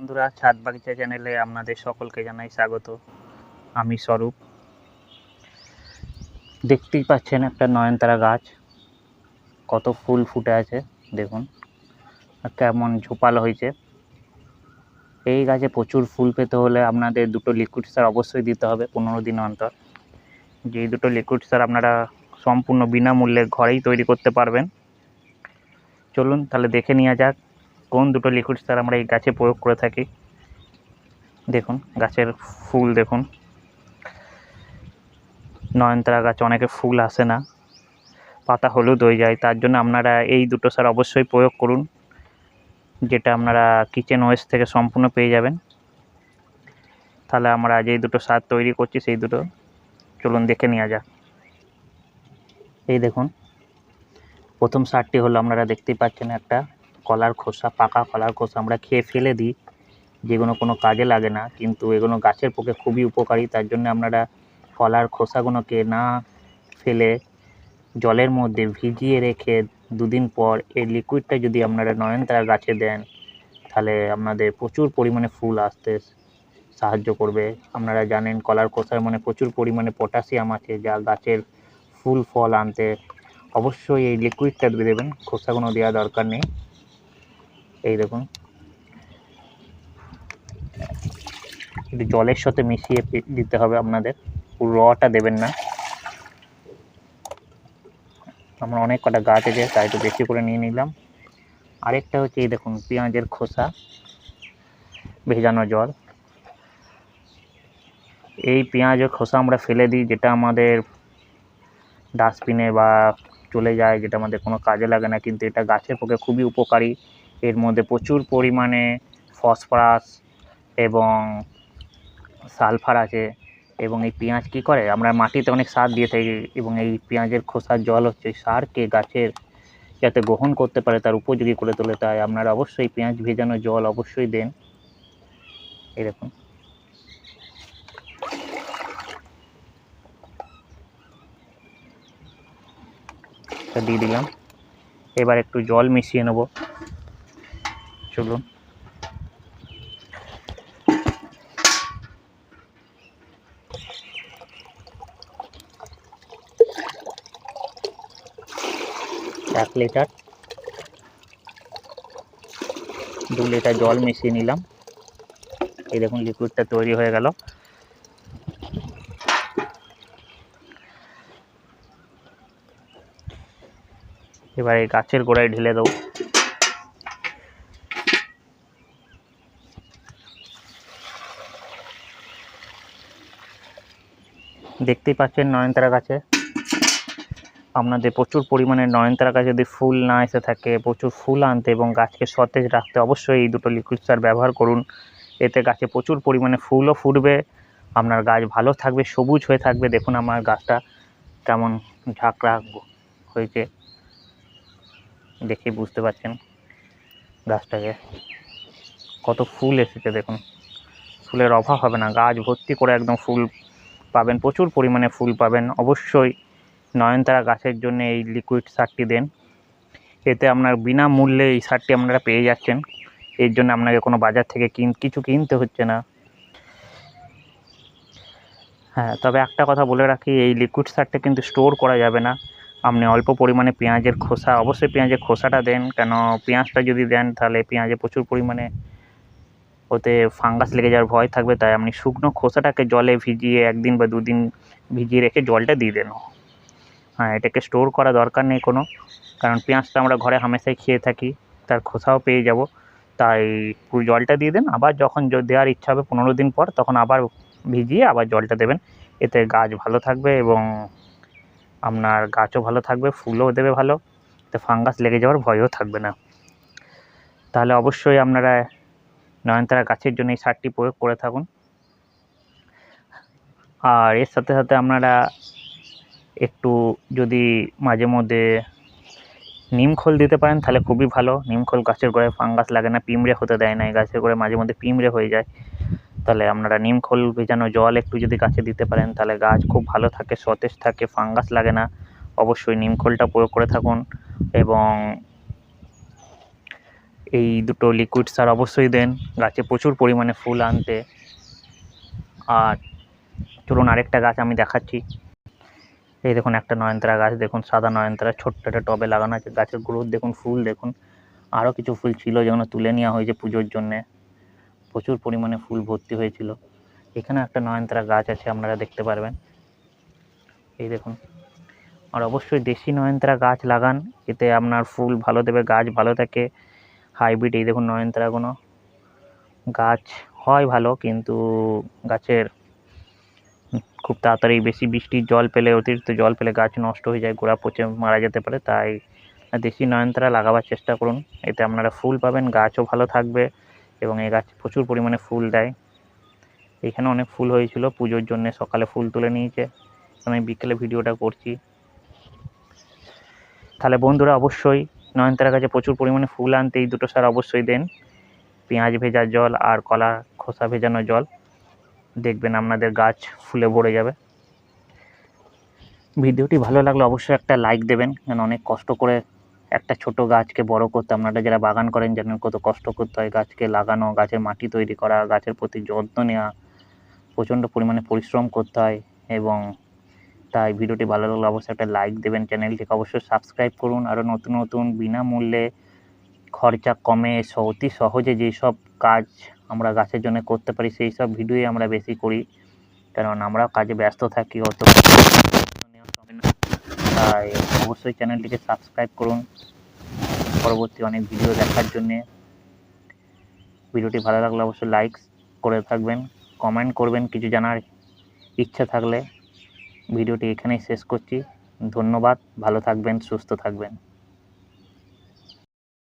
বন্ধুরা ছাদ বাগিচা চ্যানেলে আপনাদের সকলকে জানাই স্বাগত। আমি স্বরূপ। দেখতেই পাচ্ছেন একটা নয়নতারা গাছ। কত ফুল ফুটে আছে, দেখুন। কেমন ঝোপাল হয়েছে। এই গাছে প্রচুর ফুল পেতে হলে আপনাদের দুটো লিকুইড সার অবশ্যই দিতে হবে পনেরো দিন অন্তর। যেই দুটো লিকুইড সার আপনারা সম্পূর্ণ বিনামূল্যে ঘরেই তৈরি করতে পারবেন। চলুন তাহলে দেখে নেওয়া যাক। কোন দুটো লিকুইড সার আমরা এই গাছে প্রয়োগ করে থাকি? দেখুন, গাছের ফুল দেখুন। নয়নতারা গাছ অনেকে ফুল আসে না। পাতা হলুদ হয়ে যায়, তার জন্য আপনারা এই দুটো সার অবশ্যই প্রয়োগ করুন, যেটা আপনারা কিচেন ওয়েস্ট থেকে সম্পূর্ণ পেয়ে যাবেন। তাহলে আমরা যেই দুটো সার তৈরি করছি, সেই দুটো চলুন দেখে নেওয়া যাক। এই দেখুন, প্রথম সারটি হলো আপনারা দেখতেই পাচ্ছেন একটা কলার খোসা, পাকা কলার খোসা আমরা খেয়ে ফেলে দিই। যেগুলো কোনো কাজে লাগে না, কিন্তু এগুলো গাছের পক্ষে খুবই উপকারী। তার জন্য আপনারা কলার খোসাগুলোকে না ফেলে জলের মধ্যে ভিজিয়ে রেখে দুদিন পর এই লিকুইডটা যদি আপনারা নয়নতারা গাছে দেন, তাহলে আপনাদের প্রচুর পরিমাণে ফুল আসতে সাহায্য করবে। আপনারা জানেন কলার খোসার মানে প্রচুর পরিমাণে পটাশিয়াম আছে, যা গাছের ফুল ফল আনতে অবশ্যই এই লিকুইডটা দিয়ে দেবেন। খোসাগুলো দেওয়া দরকার নেই। এই দেখুন। একটু জলের সাথে মিশিয়ে দিতে হবে আপনাদের। রটা দেবেন না। আমরা অনেক কটা গাছ আছে, তাই একটু বেশি করে নিয়ে নিলাম। আরেকটা হচ্ছে এই দেখুন, পেঁয়াজের খোসা, ভেজানো জল। এই পেঁয়াজের খোসা আমরা ফেলে দিই, যেটা আমাদের ডাস্টবিনে বা চলে যায়, যেটা আমাদের কোনো কাজে লাগে না, কিন্তু এটা গাছের পক্ষে খুবই উপকারী। এর মধ্যে প্রচুর পরিমাণে ফসফরাস এবং সালফার আছে এবং এই পেঁয়াজ কী করে? আমরা মাটিতে অনেক সার দিয়ে থাকি এবং এই পেঁয়াজের খোসার জল হচ্ছে সারকে গাছের যাতে গ্রহণ করতে পারে তার উপযোগী করে তোলে। তাই আপনারা অবশ্যই পেঁয়াজ ভেজানো জল অবশ্যই দেন। এরকম দিয়ে দিলাম। এবার একটু জল মিশিয়ে নেব। চলুন। এক লিটার। দু লিটার জল মিশিয়ে নিলাম। এই দেখুন লিকুইডটা তৈরি হয়ে গেল। এবার এই গাছের গোড়ায় ঢেলে দেবো। দেখতেই পাচ্ছেন নয়নতারা গাছে। আপনাদের প্রচুর পরিমাণে নয়নতারা গাছে যদি ফুল না এসে থাকে, প্রচুর ফুল আনতে এবং গাছকে সতেজ রাখতে অবশ্যই এই দুটো লিকুইড সার ব্যবহার করুন। এতে গাছে প্রচুর পরিমাণে ফুলও ফুটবে, আপনার গাছ ভালো থাকবে, সবুজ হয়ে থাকবে। দেখুন আমার গাছটা কেমন ঝাঁকড়া হয়েছে। দেখে বুঝতে পারছেন গাছটাকে। কত ফুল এসেছে দেখুন। ফুলের অভাব হবে না, গাছ ভর্তি করে একদম ফুল পাবেন, প্রচুর পরিমাণে ফুল পাবেন। অবশ্যই নয়নতারা গাছের জন্য এই লিকুইড সারটি দেন। এতে আপনার বিনামূল্যে এই সারটি আপনারা পেয়ে যাচ্ছেন। এর জন্য আপনাকে কোনো বাজার থেকে কিন কিছু কিনতে হচ্ছে না। হ্যাঁ তবে একটা কথা বলে রাখি, এই লিকুইড সারটা কিন্তু স্টোর করা যাবে না। আপনি অল্প পরিমাণে পেঁয়াজের খোসা, অবশ্যই পেঁয়াজের খোসাটা দেন। কেন, পেঁয়াজটা যদি দেন, তাহলে পেঁয়াজে প্রচুর পরিমাণে ওতে ফাঙ্গাস লেগে যাওয়ার ভয় থাকবে, তাই আপনি শুকনো খোসাটাকে জলে ভিজিয়ে একদিন বা দুদিন ভিজিয়ে রেখে জলটা দিয়ে দেন হ্যাঁ এটাকে স্টোর করা দরকার নেই কোনো, কারণ পেঁয়াজটা আমরা ঘরে হামেশাই খেয়ে থাকি, তার খোসাও পেয়ে যাব। তাই পুরো জলটা দিয়ে দেন, আবার যখন দেওয়ার ইচ্ছা হবে পনেরো দিন পর, তখন আবার ভিজিয়ে আবার জলটা দেবেন। এতে গাছ ভালো থাকবে এবং আপনার গাছও ভালো থাকবে, ফুলও দেবে ভালো, এতে ফাঙ্গাস লেগে যাওয়ার ভয়ও থাকবে না। তাহলে অবশ্যই আপনারা নয়নতারা গাছের জন্য এই সারটি প্রয়োগ করে থাকুন। আর এর সাথে সাথে আপনারা একটু যদি মাঝে মধ্যে নিমখোল দিতে পারেন, তাহলে খুবই ভালো। নিমখোল গাছের গোড়ায় ফাঙ্গাস লাগে না, পিঁমড়ে হতে দেয় না, এই গাছের গোড়ায় মাঝে মধ্যে পিঁমড়ে হয়ে যায়। তাহলে আপনারা নিমখোল ভেজানো জল একটু যদি গাছে দিতে পারেন, তাহলে গাছ খুব ভালো থাকে, সতেজ থাকে, ফাঙ্গাস লাগে না। অবশ্যই নিমখোলটা প্রয়োগ করে থাকুন এবং এই দুটো লিকুইড সার অবশ্যই দেন। গাছে প্রচুর পরিমাণে ফুল আনতে। আর চলুন আরেকটা গাছ আমি দেখাচ্ছি। এই দেখুন একটা নয়নতারা গাছ, দেখুন সাদা নয়নতারা, ছোট্ট একটা টবে লাগানো আছে। গাছের গ্রোথ দেখুন, ফুল দেখুন। আরও কিছু ফুল ছিল যেগুলো তুলে নেওয়া হয়েছে পুজোর জন্যে। প্রচুর পরিমাণে ফুল ভর্তি হয়েছিল। এখানে একটা নয়নতারা গাছ আছে, আপনারা দেখতে পারবেন। এই দেখুন। আর অবশ্যই দেশি নয়নতারা গাছ লাগান। এতে আপনার ফুল ভালো দেবে, গাছ ভালো থাকে। হাইব্রিড, এই দেখুন নয়নতারাগুলো গাছ হয় ভালো, কিন্তু গাছের খুব তাড়াতাড়ি বেশি বৃষ্টির জল পেলে, অতিরিক্ত জল পেলে গাছ নষ্ট হয়ে যায়, গোড়া পচে মারা যেতে পারে, তাই দেশি নয়নতারা লাগাবার চেষ্টা করুন। এতে আপনারা ফুল পাবেন, গাছও ভালো থাকবে এবং এই গাছ প্রচুর পরিমাণে ফুল দেয়। এখানে অনেক ফুল হয়েছিল, পুজোর জন্য সকালে ফুল তুলে নিয়েছে, আমি বিকেলে ভিডিওটা করছি। তাহলে বন্ধুরা, অবশ্যই নয়নতারা গাছে প্রচুর পরিমাণে ফুল আনতে এই দুটো সার অবশ্যই দেন। পেঁয়াজ ভেজা জল আর কলা খোসা ভেজানো জল। দেখবেন আপনাদের গাছ ফুলে ভরে যাবে। ভিডিওটি ভালো লাগলে অবশ্যই একটা লাইক দেবেন কারণ অনেক কষ্ট করে একটা ছোট গাছকে বড় করতে। আপনারা যারা বাগান করেন জানেন কত কষ্ট করতে হয় গাছকে লাগানো, গাছের মাটি তৈরি করা, গাছের প্রতি যত্ন নেওয়া, প্রচণ্ড পরিমাণে পরিশ্রম করতে হয় এবং তাই ভিডিওটি ভালো লাগলে অবশ্যই একটা লাইক দেবেন। চ্যানেলটিকে অবশ্যই সাবস্ক্রাইব করুন। আরও নতুন নতুন বিনামূল্যে খরচা কমে অতি সহজে যেসব কাজ আমরা গাছের জন্য করতে পারি, সেই সব ভিডিওই আমরা বেশি করি। কারণ আমরা কাজে ব্যস্ত থাকি, অত। তাই অবশ্যই চ্যানেলটিকে সাবস্ক্রাইব করুন। পরবর্তী অনেক ভিডিও দেখার জন্যে। ভিডিওটি ভালো লাগলে অবশ্যই লাইক করে থাকবেন কমেন্ট করবেন, কিছু জানার ইচ্ছা থাকলে। ভিডিওটি এখানেই শেষ করছি। ধন্যবাদ ভালো থাকবেন সুস্থ থাকবেন।